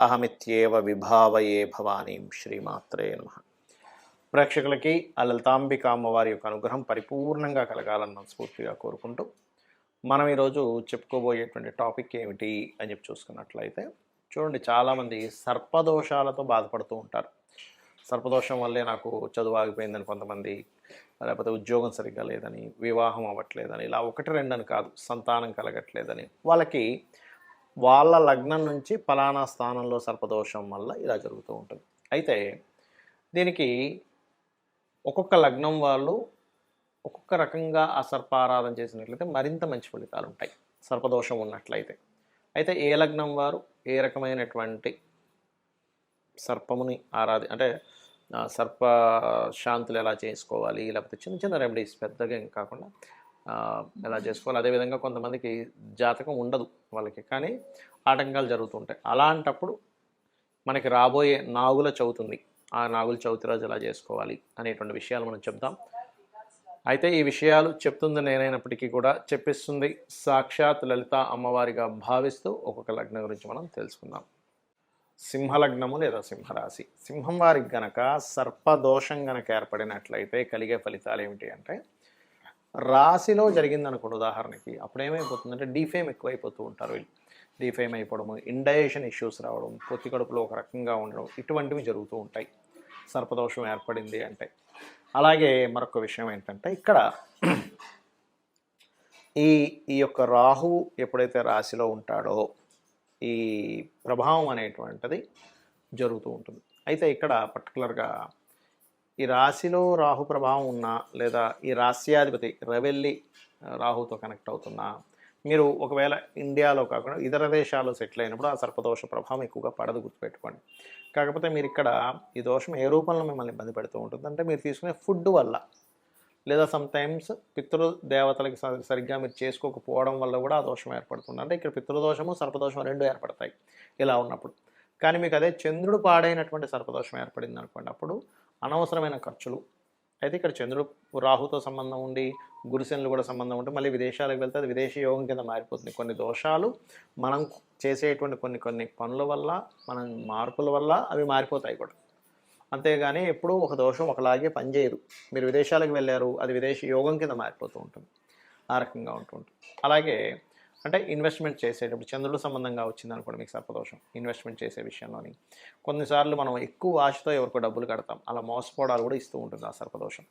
అహమిత్యేవ విభావయే భవానీం శ్రీమాత్రే నమ. ప్రేక్షకులకి ఆ లలితాంబిక అమ్మవారి యొక్క అనుగ్రహం పరిపూర్ణంగా కలగాలని మనస్ఫూర్తిగా కోరుకుంటూ మనం ఈరోజు చెప్పుకోబోయేటువంటి టాపిక్ ఏమిటి అని చెప్పి చూసుకున్నట్లయితే చూడండి చాలామంది సర్పదోషాలతో బాధపడుతూ ఉంటారు. సర్పదోషం వల్లే నాకు చదువు ఆగిపోయిందని కొంతమంది లేకపోతే ఉద్యోగం సరిగ్గా లేదని వివాహం అవ్వట్లేదని ఇలా ఒకటి రెండని కాదు సంతానం కలగట్లేదని వాళ్ళకి వాళ్ళ లగ్నం నుంచి ఫలానా స్థానంలో సర్పదోషం వల్ల ఇలా జరుగుతూ ఉంటుంది. అయితే దీనికి ఒక్కొక్క లగ్నం వాళ్ళు ఒక్కొక్క రకంగా ఆ సర్పారాధన చేసినట్లయితే మరింత మంచి ఫలితాలు ఉంటాయి. సర్పదోషం ఉన్నట్లయితే. అయితే ఏ లగ్నం వారు ఏ రకమైనటువంటి సర్పముని ఆరాధి అంటే సర్ప శాంతులు ఎలా చేసుకోవాలి లేకపోతే చిన్న చిన్న రెమెడీస్ పెద్దగా ఏం కాకుండా ఎలా చేసుకోవాలి? అదేవిధంగా కొంతమందికి జాతకం ఉండదు వాళ్ళకి. కానీ ఆటంకాలు జరుగుతుంటాయి. అలాంటప్పుడు మనకి రాబోయే నాగుల చవితుంది. ఆ నాగుల చవితి రోజు ఎలా చేసుకోవాలి అనేటువంటి విషయాలు మనం చెప్దాం. అయితే ఈ విషయాలు చెప్తుంది నేనైనప్పటికీ కూడా చెప్పిస్తుంది సాక్షాత్ లలిత అమ్మవారిగా భావిస్తూ ఒక్కొక్క లగ్నం గురించి మనం తెలుసుకుందాం. సింహలగ్నము లేదా సింహరాశి. సింహం వారికి గనక సర్పదోషం గనక ఏర్పడినట్లయితే కలిగే ఫలితాలు ఏమిటి అంటే రాశిలో జరిగింది అనుకోండి ఉదాహరణకి అప్పుడు ఏమైపోతుందంటే డీఫేమ్ ఎక్కువైపోతూ ఉంటారు వీళ్ళు. డీఫేమ్ అయిపోవడము ఇండైజేషన్ ఇష్యూస్ రావడం పొత్తి కడుపులో ఒక రకంగా ఉండడం ఇటువంటివి జరుగుతూ ఉంటాయి. సర్పదోషం ఏర్పడింది అంటే. అలాగే మరొక విషయం ఏంటంటే ఇక్కడ ఈ ఈ యొక్క రాహు ఎప్పుడైతే రాశిలో ఉంటాడో ఈ ప్రభావం అనేటువంటిది జరుగుతూ ఉంటుంది. అయితే ఇక్కడ పర్టికులర్గా ఈ రాశిలో రాహు ప్రభావం ఉన్నా లేదా ఈ రాశ్యాధిపతి రవెల్లి రాహుతో కనెక్ట్ అవుతున్నా మీరు ఒకవేళ ఇండియాలో కాకుండా ఇతర దేశాల్లో సెటిల్ అయినప్పుడు ఆ సర్పదోష ప్రభావం ఎక్కువగా పడదు గుర్తుపెట్టుకోండి. కాకపోతే మీరు ఇక్కడ ఈ దోషం ఏ రూపంలో మిమ్మల్ని ఇబ్బంది పెడుతూ ఉంటుంది అంటే మీరు తీసుకునే ఫుడ్ వల్ల లేదా సమ్టైమ్స్ పితృ దేవతలకి సరిగ్గా మీరు చేసుకోకపోవడం వల్ల కూడా ఆ దోషం ఏర్పడుతుంది. అంటే ఇక్కడ పితృదోషము సర్పదోషం రెండు ఏర్పడతాయి ఇలా ఉన్నప్పుడు. కానీ మీకు అదే చంద్రుడు పాడైనటువంటి సర్పదోషం ఏర్పడింది అనుకోండి అప్పుడు అనవసరమైన ఖర్చులు. అయితే ఇక్కడ చంద్రుడు రాహుతో సంబంధం ఉండి గురుశనులు కూడా సంబంధం ఉంటే మళ్ళీ విదేశాలకు వెళ్తే అది విదేశీ యోగం కింద మారిపోతుంది. కొన్ని దోషాలు మనం చేసేటువంటి కొన్ని కొన్ని పనుల వల్ల మనం మార్పుల వల్ల అవి మారిపోతాయి కూడా. అంతేగాని ఎప్పుడూ ఒక దోషం ఒకలాగే పనిచేయదు. మీరు విదేశాలకు వెళ్ళారు అది విదేశీ యోగం కింద మారిపోతూ ఉంటుంది. ఆ రకంగా ఉంటుంటుంది. అలాగే అంటే ఇన్వెస్ట్మెంట్ చేసేటప్పుడు చంద్రుడు సంబంధంగా వచ్చింది అనుకోండి మీకు సర్పదోషం ఇన్వెస్ట్మెంట్ చేసే విషయంలోని. కొన్నిసార్లు మనం ఎక్కువ ఆశతో ఎవరికో డబ్బులు కడతాం అలా మోసపోవడాలు కూడా ఇస్తూ ఉంటుంది ఆ సర్పదోషం.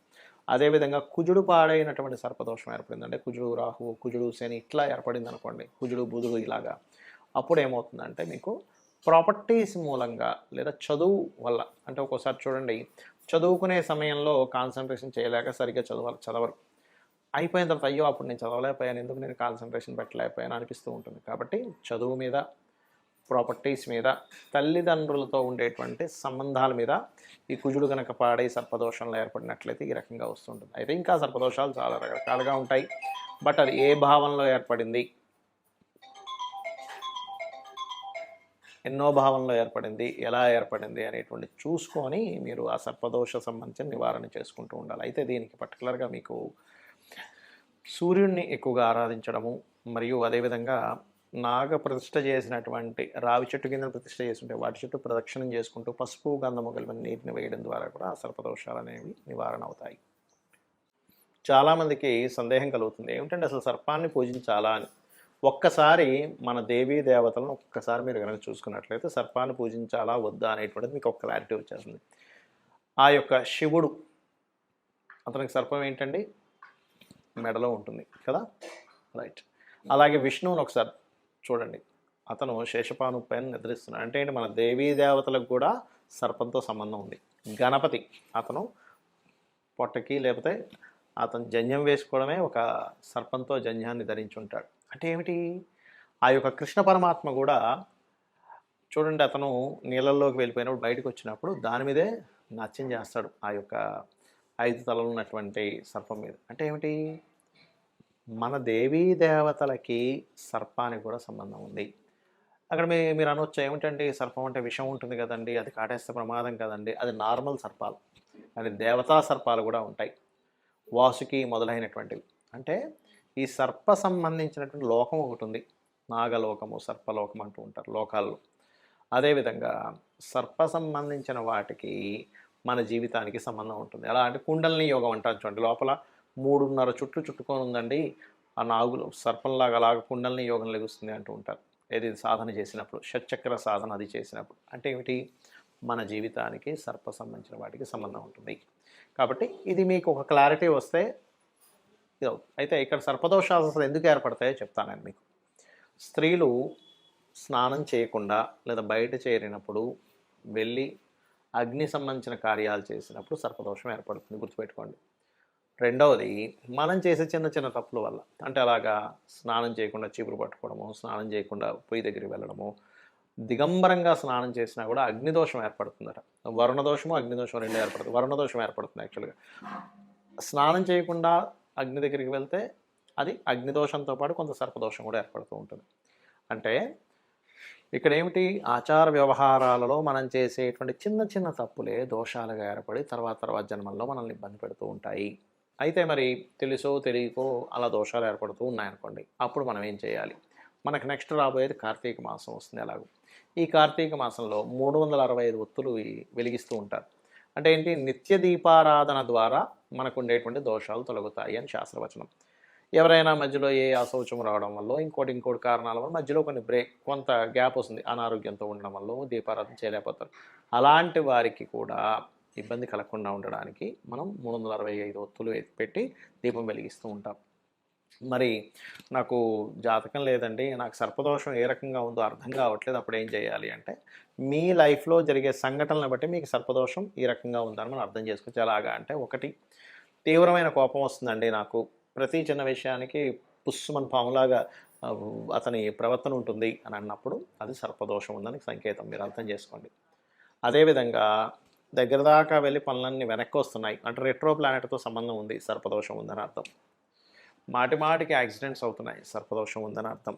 అదేవిధంగా కుజుడు పాడైనటువంటి సర్పదోషం ఏర్పడింది అంటే కుజుడు రాహు కుజుడు శని ఇట్లా ఏర్పడింది అనుకోండి కుజుడు బుధుడు ఇలాగా అప్పుడు ఏమవుతుందంటే మీకు ప్రాపర్టీస్ మూలంగా లేదా చదువు వల్ల అంటే ఒక్కోసారి చూడండి చదువుకునే సమయంలో కాన్సన్ట్రేషన్ చేయలేక సరిగ్గా చదవాలి చదవరు. అయిపోయిన తర్వాత అయ్యో అప్పుడు నేను చదవలేకపోయాను ఎందుకు నేను కాన్సన్ట్రేషన్ పెట్టలేకపోయాను అనిపిస్తూ ఉంటుంది. కాబట్టి చదువు మీద ప్రాపర్టీస్ మీద తల్లిదండ్రులతో ఉండేటువంటి సంబంధాల మీద ఈ కుజుడు కనుక పాడై సర్పదోషంలో ఏర్పడినట్లయితే ఈ రకంగా వస్తుంటుంది అయితే ఇంకా సర్పదోషాలు చాలా రకరకాలుగా ఉంటాయి. బట్ అది ఏ భావంలో ఏర్పడింది? ఎన్నో భావంలో ఏర్పడింది? ఎలా ఏర్పడింది అనేటువంటి చూసుకొని మీరు ఆ సర్పదోష సంబంధించిన నివారణ చేసుకుంటూ ఉండాలి. అయితే దీనికి పర్టికులర్గా మీకు సూర్యుడిని ఎక్కువగా ఆరాధించడము మరియు అదేవిధంగా నాగ ప్రతిష్ట చేసినటువంటి రావి చెట్టు కింద ప్రతిష్ట చేస్తుంటే వాటి చుట్టూ ప్రదక్షిణం చేసుకుంటూ పసుపు గంధము కలిపిన నీటిని వేయడం ద్వారా కూడా సర్పదోషాలు అనేవి నివారణ అవుతాయి. చాలామందికి సందేహం కలుగుతుంది. ఏమిటంటే అసలు సర్పాన్ని పూజించాలా అని? ఒక్కసారి మన దేవీ దేవతలను ఒక్కసారి మీరు కనుక చూసుకున్నట్లయితే సర్పాన్ని పూజించాలా వద్దా అనేటువంటిది మీకు ఒక క్లారిటీ వచ్చేస్తుంది. ఆ యొక్క శివుడు అతనికి సర్పం ఏంటండి? మెడలో ఉంటుంది కదా? రైట్ అలాగే విష్ణువుని ఒకసారి చూడండి. అతను శేషపాను పైన నిద్రిస్తున్నాడు. అంటే ఏంటి? మన దేవీ దేవతలకు కూడా సర్పంతో సంబంధం ఉంది. గణపతి అతను పొట్టకి లేకపోతే అతను జంధ్యం వేసుకోవడమే ఒక సర్పంతో జంధ్యాన్ని ధరించి ఉంటాడు. అంటే ఏమిటి? ఆ యొక్క కృష్ణ పరమాత్మ కూడా చూడండి అతను నీళ్ళల్లోకి వెళ్ళిపోయినప్పుడు బయటకు వచ్చినప్పుడు దాని మీదే నాట్యం చేస్తాడు ఆ యొక్క ఐదు తలలు ఉన్నటువంటి సర్పం మీద అంటే ఏమిటి? మన దేవీ దేవతలకి సర్పానికి కూడా సంబంధం ఉంది. అక్కడ మీ మీరు అనొచ్చు ఏమిటండి? సర్పం అంటే విషం ఉంటుంది కదండి అది కాటేస్తే ప్రమాదం కదండి అది నార్మల్ సర్పాలు. అది దేవతా సర్పాలు కూడా ఉంటాయి. వాసుకి మొదలైనటువంటివి. అంటే ఈ సర్ప సంబంధించినటువంటి లోకం ఒకటి ఉంది. నాగలోకము సర్పలోకం అంటూ ఉంటారు లోకాల్లో. అదేవిధంగా సర్ప సంబంధించిన వాటికి మన జీవితానికి సంబంధం ఉంటుంది. ఎలా అంటే కుండలిని యోగం అంటారు చూడండి. లోపల మూడున్నర చుట్లు చుట్టుకొని ఉందండి. ఆ నాగులు సర్పంలాగా అలాగ కుండలిని యోగం లెగుస్తుంది అంటూ ఉంటారు. ఏది సాధన చేసినప్పుడు షట్చక్ర సాధన అది చేసినప్పుడు. అంటే ఏమిటి? మన జీవితానికి సర్ప సంబంధించిన వాటికి సంబంధం ఉంటుంది. కాబట్టి ఇది మీకు ఒక క్లారిటీ వస్తే అయితే ఇక్కడ సర్పదోషాలు అసలు ఎందుకు ఏర్పడతాయో చెప్తాను నేను మీకు. స్త్రీలు స్నానం చేయకుండా లేదా బయట చేరినప్పుడు వెళ్ళి అగ్ని సంబంధించిన కార్యాలు చేసినప్పుడు సర్పదోషం ఏర్పడుతుంది. గుర్తుపెట్టుకోండి. రెండవది మనం చేసే చిన్న చిన్న తప్పుల వల్ల అంటే అలాగా స్నానం చేయకుండా చీపురు పట్టుకోవడము స్నానం చేయకుండా పొయ్యి దగ్గరికి వెళ్ళడము దిగంబరంగా స్నానం చేసినా కూడా అగ్నిదోషం ఏర్పడుతుందట. వరుణదోషము అగ్నిదోషం రెండు ఏర్పడుతుంది. వరుణదోషం ఏర్పడుతుంది యాక్చువల్గా. స్నానం చేయకుండా అగ్ని దగ్గరికి వెళ్తే అది అగ్నిదోషంతో పాటు కొంత సర్పదోషం కూడా ఏర్పడుతూ ఉంటుంది. అంటే ఇక్కడ ఏమిటి ఆచార వ్యవహారాలలో మనం చేసేటువంటి చిన్న చిన్న తప్పులే దోషాలుగా ఏర్పడి తర్వాత తర్వాత జన్మల్లో మనల్ని ఇబ్బంది పెడుతూ ఉంటాయి. అయితే మరి తెలుసో తెలియకో అలా దోషాలు ఏర్పడుతూ ఉన్నాయనుకోండి అప్పుడు మనం ఏం చేయాలి? మనకు నెక్స్ట్ రాబోయేది కార్తీక మాసం వస్తుంది ఎలాగో. ఈ కార్తీక మాసంలో మూడు వందల అరవై ఐదు ఒత్తులు వెలిగిస్తూ ఉంటారు. అంటే ఏంటి? నిత్య దీపారాధన ద్వారా మనకు ఉండేటువంటి దోషాలు తొలగుతాయి అని శాస్త్రవచనం. ఎవరైనా మధ్యలో ఏ అశౌచం రావడం వల్ల ఇంకోటి ఇంకోటి కారణాల వల్ల మధ్యలో కొన్ని బ్రేక్ కొంత గ్యాప్ వస్తుంది. అనారోగ్యంతో ఉండడం వల్ల దీపారాధన చేయలేకపోతారు. అలాంటి వారికి కూడా ఇబ్బంది కలగకుండా ఉండడానికి మనం మూడు వందల అరవై ఐదు ఒత్తులు పెట్టి దీపం వెలిగిస్తూ ఉంటాం. మరి నాకు జాతకం లేదండి. నాకు సర్పదోషం ఏ రకంగా ఉందో అర్థం కావట్లేదు. అప్పుడు ఏం చేయాలి అంటే మీ లైఫ్లో జరిగే సంఘటనలను బట్టి మీకు సర్పదోషం ఈ రకంగా ఉందని మనం అర్థం చేసుకోవచ్చు. ఎలాగా అంటే ఒకటి తీవ్రమైన కోపం వస్తుందండి నాకు. ప్రతి చిన్న విషయానికి పుస్సుమన్ పాములాగా అతని ప్రవర్తన ఉంటుంది అని అన్నప్పుడు అది సర్పదోషం ఉందని సంకేతం మీరు అర్థం చేసుకోండి. అదేవిధంగా దగ్గర దాకా వెళ్ళి పనులన్నీ వెనక్కి వస్తున్నాయి. అంటే రెట్రో ప్లానెట్తో సంబంధం ఉంది సర్పదోషం ఉందని అర్థం. మాటి మాటికి యాక్సిడెంట్స్ అవుతున్నాయి సర్పదోషం ఉందని అర్థం.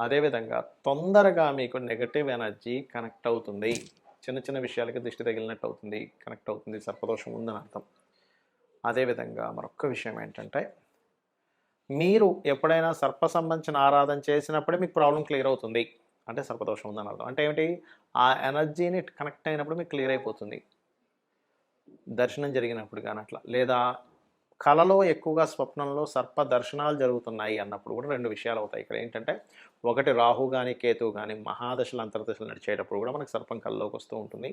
అదేవిధంగా తొందరగా మీకు నెగటివ్ ఎనర్జీ కనెక్ట్ అవుతుంది. చిన్న చిన్న విషయాలకి దృష్టి తగిలినట్టు అవుతుంది కనెక్ట్ అవుతుంది సర్పదోషం ఉందని అర్థం. అదేవిధంగా మరొక విషయం ఏంటంటే మీరు ఎప్పుడైనా సర్ప సంబంధించిన ఆరాధన చేసినప్పుడే మీకు ప్రాబ్లం క్లియర్ అవుతుంది. అంటే సర్పదోషం ఉందని అర్థం. అంటే ఏమిటి? ఆ ఎనర్జీని కనెక్ట్ అయినప్పుడు మీకు క్లియర్ అయిపోతుంది. దర్శనం జరిగినప్పుడు కానీ అట్లా. లేదా కళలో ఎక్కువగా స్వప్నంలో సర్ప దర్శనాలు జరుగుతున్నాయి అన్నప్పుడు కూడా రెండు విషయాలు అవుతాయి. ఇక్కడ ఏంటంటే ఒకటి రాహు కానీ కేతువు కానీ మహాదశలు అంతర్దశలు నడిచేటప్పుడు కూడా మనకు సర్పం కళ్ళలోకి వస్తూ ఉంటుంది.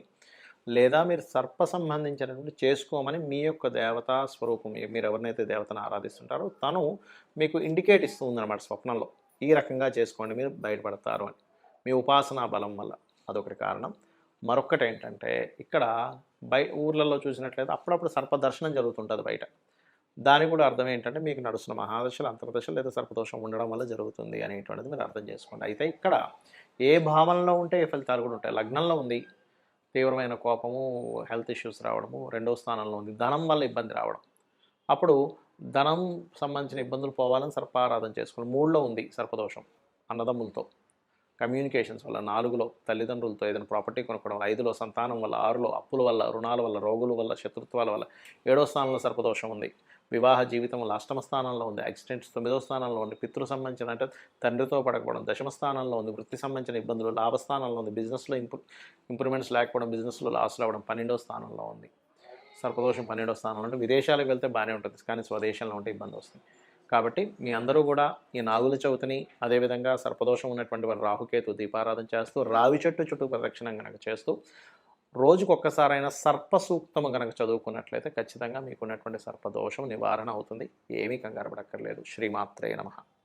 లేదా మీరు సర్ప సంబంధించినటువంటి చేసుకోమని మీ యొక్క దేవతా స్వరూపం మీరు ఎవరినైతే దేవతను ఆరాధిస్తుంటారో తను మీకు ఇండికేట్ ఇస్తుంది ఉందన్నమాట స్వప్నంలో. ఈ రకంగా చేసుకోండి మీరు బయటపడతారు అని. మీ ఉపాసనా బలం వల్ల అదొకటి కారణం. మరొకటి ఏంటంటే ఇక్కడ బయ ఊర్లలో చూసినట్లయితే అప్పుడప్పుడు సర్ప దర్శనం జరుగుతుంటుంది బయట. దానికి కూడా అర్థం ఏంటంటే మీకు నడుస్తున్న మహాదశలు అంతర్దశలు లేదా సర్పదోషం ఉండడం వల్ల జరుగుతుంది అనేటువంటిది మీరు అర్థం చేసుకోండి. అయితే ఇక్కడ ఏ భావనలో ఉంటే ఏ ఫలితాలు కూడా ఉంటాయి. లగ్నంలో ఉంది తీవ్రమైన కోపము హెల్త్ ఇష్యూస్ రావడము రెండో స్థానంలో ఉంది. ధనం వల్ల ఇబ్బంది రావడం. అప్పుడు ధనం సంబంధించిన ఇబ్బందులు పోవాలని సర్పారాధన చేసుకుని మూడులో ఉంది సర్పదోషం అన్నదమ్ములతో. కమ్యూనికేషన్స్ వల్ల నాలుగులో తల్లిదండ్రులతో ఏదైనా ప్రాపర్టీ కొనుక్కోవడం ఐదులో సంతానం వల్ల ఆరులో అప్పుల వల్ల రుణాల వల్ల రోగుల వల్ల శత్రుత్వాల వల్ల ఏడో స్థానంలో సర్పదోషం ఉంది. వివాహ జీవితం అష్టమ స్థానంలో ఉంది. యాక్సిడెంట్స్ తొమ్మిదో స్థానంలో ఉంది. పితృ సంబంధించిన అంటే తండ్రితో పడకపోవడం దశమ స్థానంలో ఉంది. వృత్తి సంబంధించిన ఇబ్బందులు లాభ స్థానంలో ఉంది. బిజినెస్లో ఇంప్రూ ఇంప్రూవ్మెంట్స్ లేకపోవడం బిజినెస్లో లాస్లు అవ్వడం పన్నెండో స్థానంలో ఉంది. సర్పదోషం పన్నెండో స్థానంలో ఉంటే విదేశాలకు వెళ్తే బాగానే ఉంటుంది. కానీ స్వదేశంలో ఉంటే ఇబ్బంది వస్తుంది. కాబట్టి మీ అందరూ కూడా ఈ నాగుల చవితిని అదేవిధంగా సర్పదోషం ఉన్నటువంటి వారు రాహుకేతు దీపారాధన చేస్తూ రావి చెట్టు చుట్టూ ప్రదక్షిణం కనుక చేస్తూ రోజుకు ఒక్కసారైనా సర్ప సూక్తము కనుక చదువుకున్నట్లయితే ఖచ్చితంగా మీకున్నటువంటి సర్పదోషం నివారణ అవుతుంది. ఏమీ కంగారు పడక్కర్లేదు. శ్రీమాత్రే నమ.